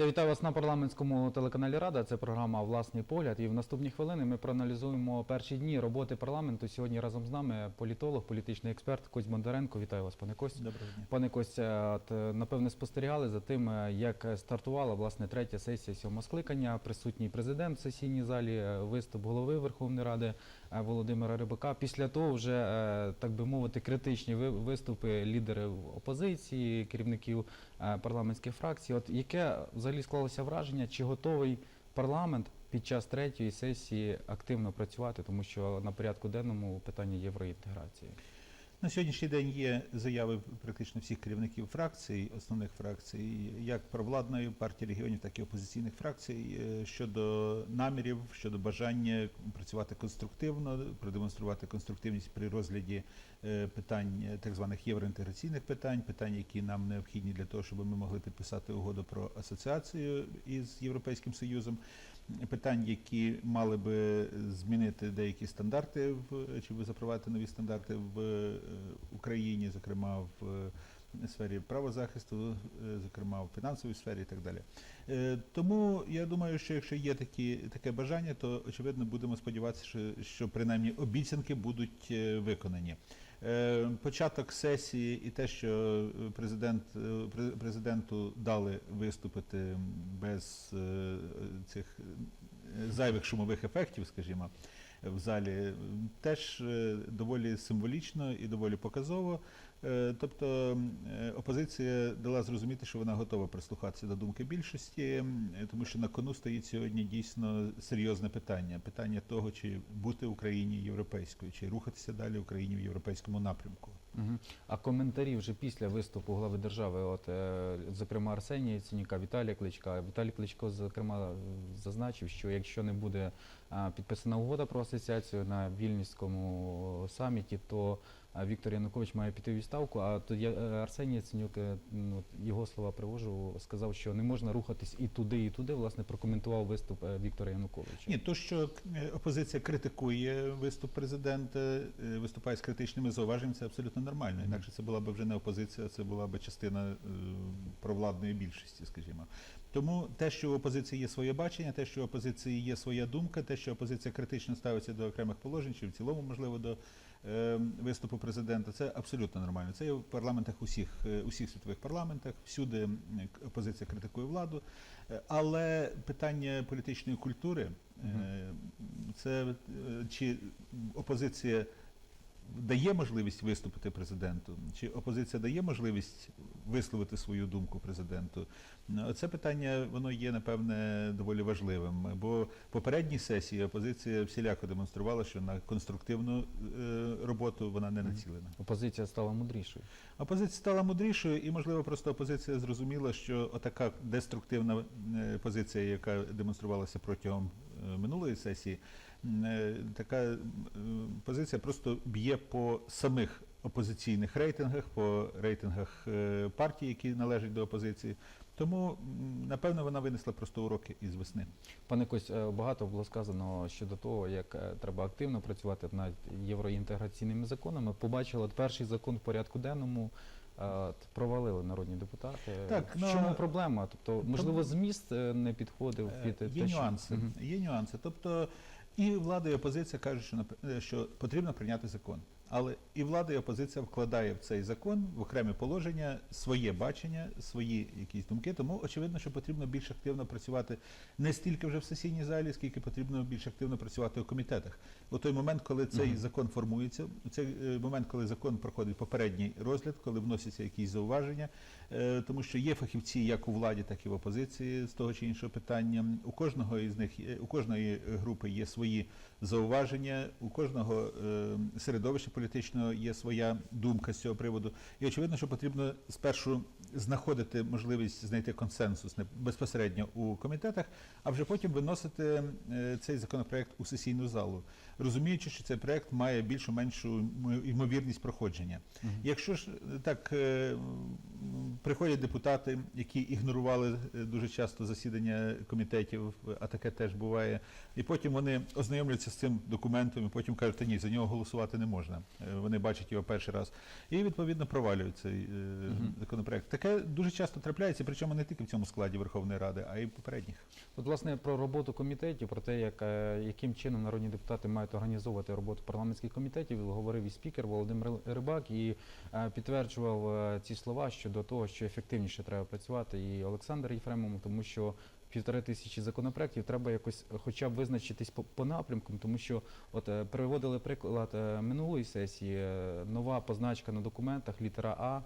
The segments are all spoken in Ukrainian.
Я вітаю вас на парламентському телеканалі Рада. Це програма Власний погляд. І в наступні хвилини ми проаналізуємо перші дні роботи парламенту. Сьогодні разом з нами політолог, політичний експерт Кость Бондаренко. Вітаю вас, пане Кость. Доброго дня. Пане Костя, от, е, напевне спостерігали за тим, е, як стартувала власне третя сесія сьомого скликання. Присутній президент в сесійній залі, е, виступ голови Верховної Ради Володимира Рибака. Після того вже так би мовити критичні ви- виступи лідерів опозиції, керівників парламентських фракцій. От яке взагалі склалося враження, чи готовий парламент під час третьої сесії активно працювати, тому що на порядку денному питання євроінтеграції. На сьогоднішній день є заяви практично всіх керівників фракцій, основних фракцій, як провладної партії регіонів, так і опозиційних фракцій е, щодо намірів, щодо бажання працювати конструктивно, продемонструвати конструктивність при розгляді е, питань е, так званих євроінтеграційних питань, питань, які нам необхідні для того, щоб ми могли підписати угоду про асоціацію із Європейським Союзом. Питань, які мали би змінити деякі стандарти в чи запровадити нові стандарти в е, Україні, зокрема в е, сфері правозахисту, е, зокрема в фінансовій сфері і так далі. Тому я думаю, що якщо є такі, таке бажання, то очевидно будемо сподіватися, що, що принаймні обіцянки будуть виконані. Е, Початок сесії і те, що президент е, пре- президенту дали виступити без е, цих е, зайвих шумових ефектів, скажімо, в залі, е, теж е, доволі символічно і доволі показово. Е, Тобто е, опозиція дала зрозуміти, що вона готова прислухатися до думки більшості, тому що на кону стоїть сьогодні дійсно серйозне питання: питання того, чи бути Україні європейською, чи рухатися далі Україні в європейському напрямку. Мгм. А коментарі вже після виступу глави держави, от е, зокрема Арсенія Яценюка, Віталія Кличка. Віталій Кличко, зокрема, зазначив, що якщо не буде підписана угода про асоціацію на Вільнюському саміті, то Віктор Янукович має піти у відставку. А то я- е, Арсеній Яценюк, е, ну, його слова привожу, сказав, що не можна рухатись і туди, і туди. Власне, прокоментував виступ е, Віктора Януковича. Ні, то що опозиція критикує виступ президента, виступає з критичними зауваженнями, це абсолютно нормально. Інакше це була б вже не опозиція, це була б частина провладної більшості, скажімо. Тому те, що у опозиції є своє бачення, те, що у опозиції є своя думка, те, що опозиція критично ставиться до окремих положень, чи в цілому, можливо, до виступу президента, це абсолютно нормально. Це є в парламентах усіх, е, усіх світових парламентах, всюди опозиція критикує владу. Е, Але питання політичної культури, е, це е, чи опозиція дає можливість виступити президенту, чи опозиція дає можливість висловити свою думку президенту. Ну, Це питання воно є напевне доволі важливим. Бо попередні сесії опозиція всіляко демонструвала, що на конструктивну е, роботу вона не націлена. Опозиція стала мудрішою. Опозиція стала мудрішою, і можливо просто опозиція зрозуміла, що отака деструктивна е, позиція, яка демонструвалася протягом е, минулої сесії, така е, позиція просто б'є по самих опозиційних рейтингах, по рейтингах е, партій, які належать до опозиції. Тому напевно вона винесла просто уроки із весни. Пане Кость, е, багато було сказано щодо того, як е, треба активно працювати над євроінтеграційними законами. Побачили перший закон в порядку денному. е, Провалили народні депутати. Так, в ну, чому проблема? Тобто, можливо, зміст е, не підходив Е, під Є що- нюанси. Мгм. Є нюанси. Тобто і влада, і опозиція кажуть, що е, що потрібно прийняти закон. Але і влада, і опозиція вкладає в цей закон в окремі положення своє бачення, свої якісь думки. Тому очевидно, що потрібно більш активно працювати не стільки вже в сесійній залі, скільки потрібно більш активно працювати у комітетах. У той момент, коли цей Мгм. закон формується, у цей е, момент, коли закон проходить попередній розгляд, коли вносяться якісь зауваження, Е, тому що є фахівці як у владі, так і в опозиції з того чи іншого питання. У кожного із них у кожної групи є свої зауваження, у кожного е, середовища політичного є своя думка з цього приводу. І очевидно, що потрібно спершу знаходити можливість знайти консенсус безпосередньо у комітетах, а вже потім виносити е, цей законопроект у сесійну залу, розуміючи, що цей проект має більшу меншу ймовірність проходження. Мгм. Якщо ж е, так приходять депутати, які ігнорували дуже часто засідання комітетів, а таке теж буває, і потім вони ознайомлюються з цим документом, і потім кажуть, та ні, за нього голосувати не можна. е, вони бачать його перший раз, і відповідно провалюють цей е, законопроект. Таке дуже часто трапляється, причому не тільки в цьому складі Верховної Ради, а й попередніх. От, власне, про роботу комітетів, про те, як, е, яким чином народні депутати мають організовувати роботу парламентських комітетів, говорив і спікер Володимир Рибак і підтверджував ці слова щодо того, що ефективніше треба працювати і Олександр Єфремов, тому що півтори тисячі законопроєктів треба якось хоча б визначитись по, по напрямкам, тому що от е, приводили приклад е, минулої сесії, е, нова позначка на документах, літера А.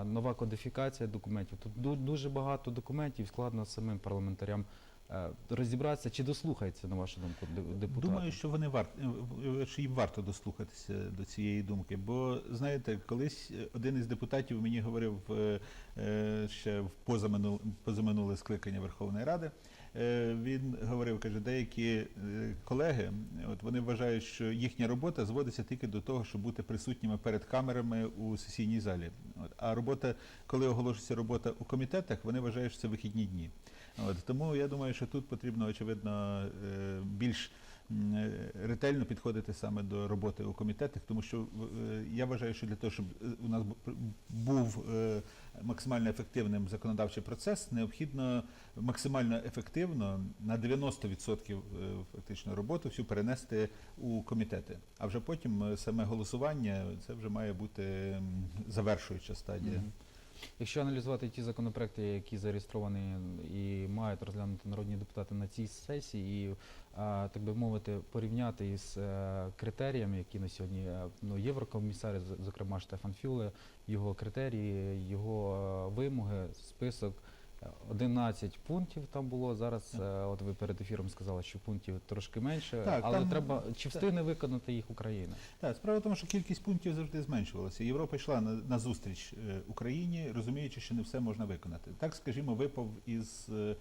е, Нова кодифікація документів. Тут дуже багато документів, складно самим парламентарям е, розібратися, чи дослухається, на вашу думку, де- депутати? Думаю, що вони варт, е, що їм варто дослухатися до цієї думки. Бо знаєте, колись е, один із депутатів мені говорив е, е, ще в позаминуле, позаминуле скликання Верховної Ради. Е, Він говорив, каже, деякі е, колеги, от вони вважають, що їхня робота зводиться тільки до того, щоб бути присутніми перед камерами у сесійній залі. От. А робота, коли оголошується робота у комітетах, вони вважають, що це вихідні дні. От, тому я думаю, що тут потрібно, очевидно, е, більш ретельно підходити саме до роботи у комітетах, тому що е, я вважаю, що для того, щоб е, у нас був е, максимально ефективним законодавчий процес, необхідно максимально ефективно на 90% е, фактично роботу всю перенести у комітети. А вже потім е, саме голосування це вже має бути завершуюча стадія. Якщо аналізувати ті законопроекти, які зареєстровані і мають розглянути народні депутати на цій сесії, і так би мовити, порівняти із е, критеріями, які на сьогодні е, ну, єврокомісар, зокрема Штефан Фюле, його критерії, його е, вимоги, список. Е, 11 пунктів там було зараз. е, От ви перед ефіром сказали, що пунктів трошки менше, Так, але там- треба чи встигне виконати їх Україна? Так, справа в тому, що кількість пунктів завжди зменшувалася. Європа йшла на, на зустріч е, Україні, розуміючи, що не все можна виконати. Так, скажімо, випав із е,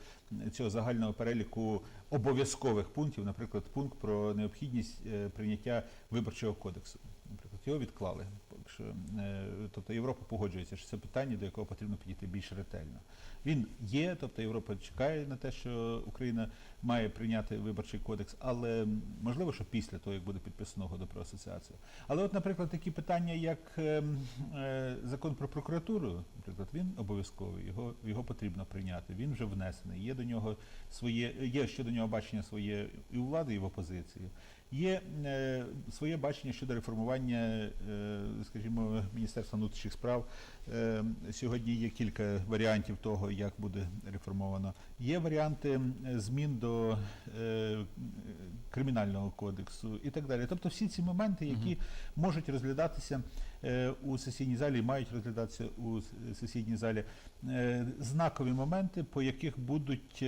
цього загального переліку обов'язкових пунктів, наприклад, пункт про необхідність е, прийняття виборчого кодексу. Наприклад, його відклали. Що, е, тобто Європа погоджується, що це питання, до якого потрібно підійти більш ретельно. Він є, тобто Європа чекає на те, що Україна має прийняти виборчий кодекс, але можливо, що після того, як буде підписано угоду про асоціацію. Але от, наприклад, такі питання, як ем, е, закон про прокуратуру, наприклад, він обов'язковий, його, його потрібно прийняти. Він вже внесений. Є до нього своє, є щодо нього бачення своє і у влади, і в опозиції. Є е, своє бачення щодо реформування, е, скажімо, Міністерства внутрішніх справ. Е, сьогодні є кілька варіантів того, як буде реформовано. Є варіанти змін до е, кримінального кодексу і так далі. Тобто всі ці моменти, які Мгм. можуть розглядатися е, у сесійній залі, і мають розглядатися у сесійній залі, знакові моменти, по яких будуть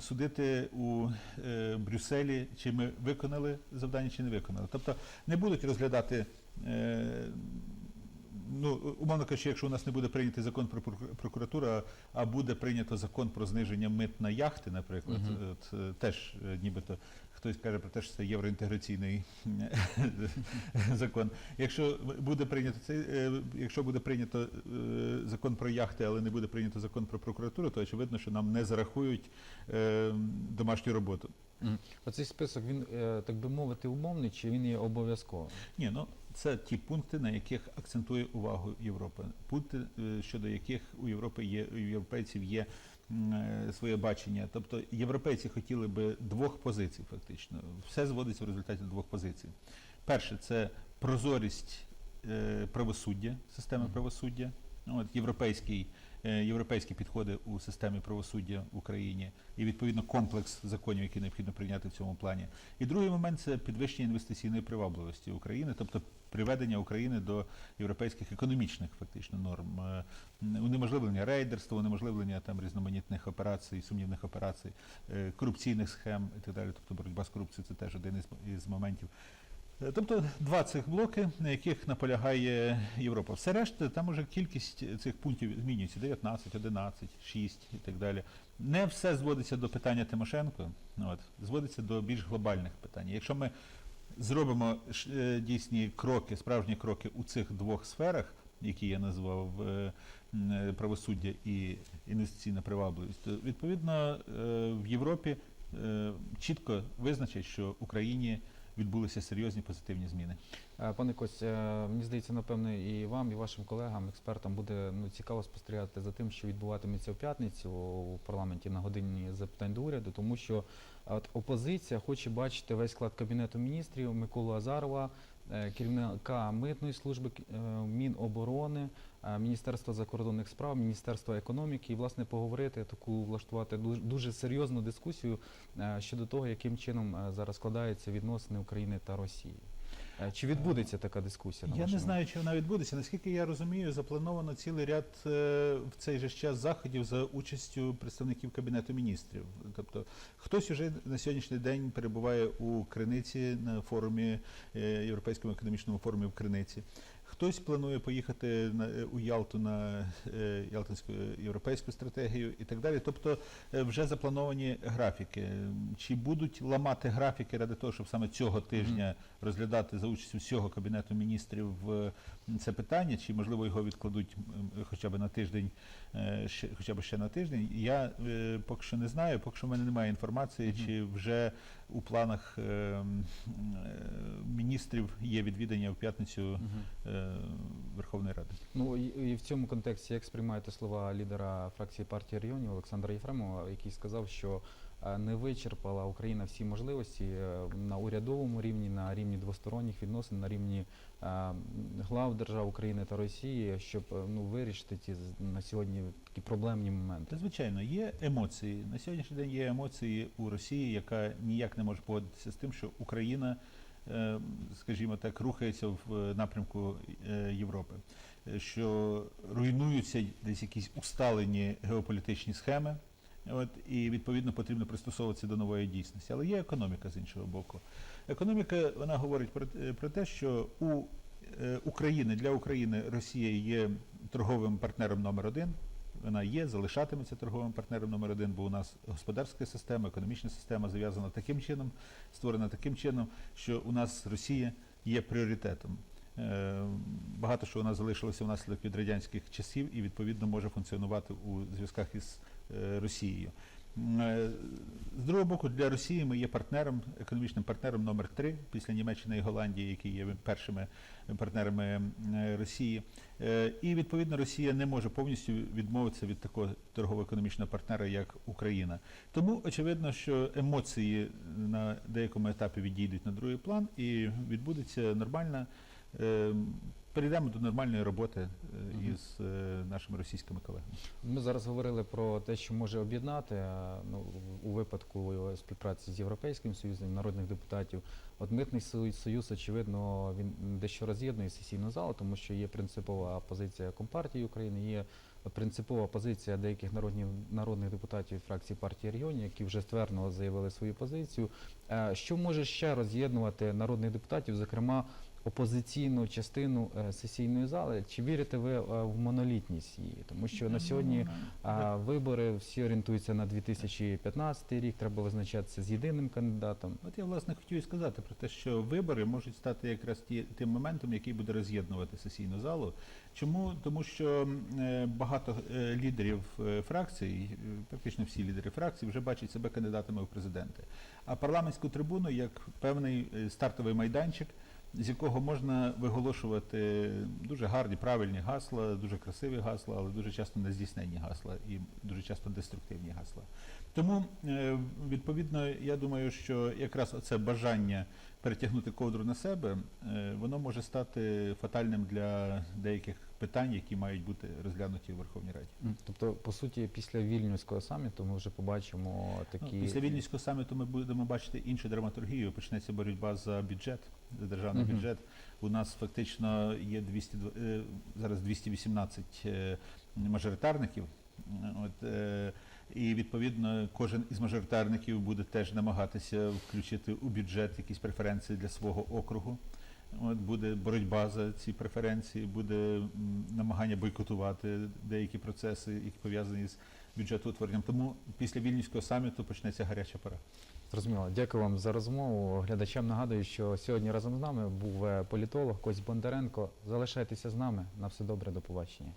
судити у Брюсселі, чи ми виконали завдання, чи не виконали. Тобто не будуть розглядати. Ну, умовно кажучи, якщо у нас не буде прийнятий закон про прокур- прокуратуру, а- а буде прийнято закон про зниження мит на яхти, наприклад, от, е, теж е, нібито хтось каже про те, що це євроінтеграційний закон. Якщо буде прийнято цей, е, якщо буде прийнято е, закон про яхти, але не буде прийнято закон про прокуратуру, то очевидно, що нам не зарахують е, домашню роботу. Мгм. Оцей список він, е, так би мовити, умовний, чи він є обов'язковий? Ні, ну це ті пункти, на яких акцентує увагу Європа. Пункти, е, щодо яких у Європи є у європейців є е, своє бачення. Тобто європейці хотіли би двох позицій, фактично. Все зводиться в результаті двох позицій. Перше, це прозорість е, правосуддя, системи правосуддя. Ну, От, європейський, європейські підходи у системі правосуддя в Україні і відповідно комплекс законів, які необхідно прийняти в цьому плані. І другий момент це підвищення інвестиційної привабливості України, тобто приведення України до європейських економічних фактично норм, Е, унеможливлення рейдерства, унеможливлення там різноманітних операцій, сумнівних операцій, е, корупційних схем і так далі. Тобто боротьба з корупцією це теж один із моментів. Тобто два цих блоки, на яких наполягає Європа. Все решта, там уже кількість цих пунктів змінюється 19, 11, 6 і так далі. Не все зводиться до питання Тимошенко, от, зводиться до більш глобальних питань. Якщо ми зробимо е, дійсні кроки, справжні кроки у цих двох сферах, які я назвав е, е, правосуддя і інвестиційна привабливість, то відповідно в Європі чітко визначать, що Україні відбулися серйозні позитивні зміни. Е, Пане Кость, е, мені здається, напевно, і вам, і вашим колегам, експертам буде ну, цікаво спостерігати за тим, що відбуватиметься в п'ятницю у парламенті на годині запитань до уряду, тому що е, от, опозиція хоче бачити весь склад кабінету міністрів Миколу Азарова, керівника митної служби, е, Міноборони, е, Міністерства закордонних справ, Міністерства економіки і власне поговорити таку влаштувати дуже, серйозну дискусію е, щодо того, яким чином е, зараз складаються відносини України та Росії. Е, Чи відбудеться така дискусія? на Я не знаю, чи вона відбудеться. Наскільки я розумію, заплановано цілий ряд е, в цей же час заходів за участю представників кабінету міністрів. Тобто, хтось уже на сьогоднішній день перебуває у Криниці на форумі е, Європейському економічному форумі в Криниці. Хтось планує поїхати на е, у Ялту на е, Ялтинську е, європейську стратегію і так далі. Тобто е, вже заплановані графіки. Чи будуть ламати графіки ради того, щоб саме цього тижня розглядати за участю всього кабінету міністрів це питання, чи можливо його відкладуть хоча б на тиждень, е, ще хоча б ще на тиждень. Я е, поки що не знаю, поки що в мене немає інформації, чи вже у планах е, е, міністрів є відвідання в п'ятницю е, Верховної Ради. Ну і, і в цьому контексті як сприймаєте слова лідера фракції партії регіонів Олександра Єфремова, який сказав, що не вичерпала Україна всі можливості е, на урядовому рівні, на рівні двосторонніх відносин, на рівні е, глав держав України та Росії, щоб е, ну вирішити з- на сьогодні такі проблемні моменти. Звичайно, є емоції. На сьогоднішній день є емоції у Росії, яка ніяк не може погодитися з тим, що Україна, е, скажімо так, рухається в е, напрямку е, Європи, Е, що руйнуються десь якісь усталені геополітичні схеми. От, і відповідно потрібно пристосовуватися до нової дійсності. Але є економіка з іншого боку. Економіка вона говорить про, е, про те, що у е, України для України Росія є торговим партнером номер один. Вона є, залишатиметься торговим партнером номер один, бо у нас господарська система, економічна система зав'язана таким чином, створена таким чином, що у нас Росія є пріоритетом. Е, Багато що у нас залишилося внаслідок від радянських часів і відповідно може функціонувати у зв'язках із Росією. Е, З другого боку, для Росії ми є партнером, економічним партнером номер три після Німеччини і Голландії, які є першими партнерами е, Росії. Е, І відповідно Росія не може повністю відмовитися від такого торгово-економічного партнера, як Україна. Тому очевидно, що емоції на деякому етапі відійдуть на другий план, і відбудеться нормальна. Перейдемо до нормальної роботи е, із е, нашими російськими колегами. Ми зараз говорили про те, що може об'єднати ну, у випадку співпраці з Європейським Союзом народних депутатів. От митний союз, союз, очевидно, він дещо роз'єднує сесійну залу, тому що є принципова позиція Компартії України, є принципова позиція деяких народних народних депутатів фракції партії регіонів, які вже ствердно заявили свою позицію. Е, Що може ще роз'єднувати народних депутатів, зокрема опозиційну частину е, сесійної зали? Чи вірите ви е, в монолітність її? Тому що на сьогодні а вибори всі орієнтуються на 2015 рік. Треба визначатися з єдиним кандидатом. От я власне хотів і сказати про те, що вибори можуть стати якраз ті, тим моментом, який буде роз'єднувати сесійну залу. Чому? Тому що е, багато лідерів фракцій, практично всі лідери фракцій, вже бачать себе кандидатами в президенти. А парламентську трибуну як певний стартовий майданчик. З якого можна виголошувати дуже гарні, правильні гасла, дуже красиві гасла, але дуже часто нездійсненні гасла і дуже часто деструктивні гасла. Тому, е, відповідно, я думаю, що якраз оце бажання перетягнути ковдру на себе, е, воно може стати фатальним для деяких питань, які мають бути розглянуті у Верховній Раді. Тобто, по суті, після вільнюського саміту ми вже побачимо такі Ну, Після Вільнюського саміту ми будемо бачити іншу драматургію. Почнеться боротьба за бюджет, за державний Мгм. бюджет. У нас фактично є 200, е, зараз 218 е, мажоритарників. От, е, і відповідно кожен із мажоритарників буде теж намагатися включити у бюджет якісь преференції для свого округу. От буде боротьба за ці преференції, буде намагання бойкотувати деякі процеси, які пов'язані з бюджетоутворенням. Тому після вільнівського саміту почнеться гаряча пора. Зрозуміло. Дякую вам за розмову. Глядачам нагадую, що сьогодні разом з нами був е, політолог Кость Бондаренко. Залишайтеся з нами. На все добре, до побачення.